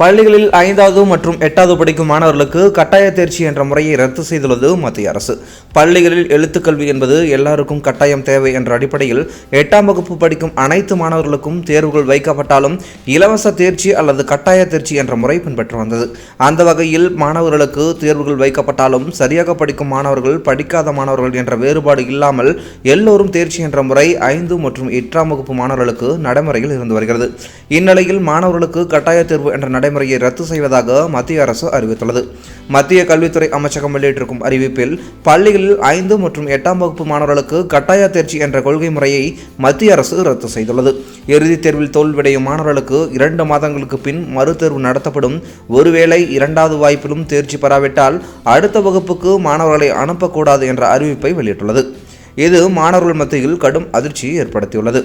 பள்ளிகளில் ஐந்தாவது மற்றும் எட்டாவது படிக்கும் மாணவர்களுக்கு கட்டாய தேர்ச்சி என்ற முறையை ரத்து செய்துள்ளது மத்திய அரசு. பள்ளிகளில் எழுத்துக்கல்வி என்பது எல்லாருக்கும் கட்டாயம் தேவை என்ற அடிப்படையில் எட்டாம் வகுப்பு படிக்கும் அனைத்து மாணவர்களுக்கும் தேர்வுகள் வைக்கப்பட்டாலும் இலவச தேர்ச்சி அல்லது கட்டாய தேர்ச்சி என்ற முறை பின்பற்ற வந்தது. அந்த வகையில் மாணவர்களுக்கு தேர்வுகள் வைக்கப்பட்டாலும் சரியாக படிக்கும் மாணவர்கள் படிக்காத மாணவர்கள் என்ற வேறுபாடு இல்லாமல் எல்லோரும் தேர்ச்சி என்ற முறை ஐந்து மற்றும் எட்டாம் வகுப்பு மாணவர்களுக்கு நடைமுறையில் இருந்து வருகிறது. இந்நிலையில் மாணவர்களுக்கு கட்டாய தேர்வு என்ற நடைமுறையை ரத்து செய்வதாக மத்திய அரசு அறிவித்துள்ளது. மத்திய கல்வித்துறை அமைச்சகம் வெளியிட்டிருக்கும் அறிவிப்பில் பள்ளிகளில் ஐந்து மற்றும் எட்டாம் வகுப்பு மாணவர்களுக்கு கட்டாய தேர்ச்சி என்ற கொள்கை முறையை மத்திய அரசு ரத்து செய்துள்ளது. இறுதித் தேர்வில் தோல்வியடையும் மாணவர்களுக்கு இரண்டு மாதங்களுக்கு பின் மறுதேர்வு நடத்தப்படும். ஒருவேளை இரண்டாவது வாய்ப்பிலும் தேர்ச்சி பெறாவிட்டால் அடுத்த வகுப்புக்கு மாணவர்களை அனுப்பக்கூடாது என்ற அறிவிப்பை வெளியிட்டுள்ளது. இது மாணவர்கள் மத்தியில் கடும் அதிர்ச்சியை ஏற்படுத்தியுள்ளது.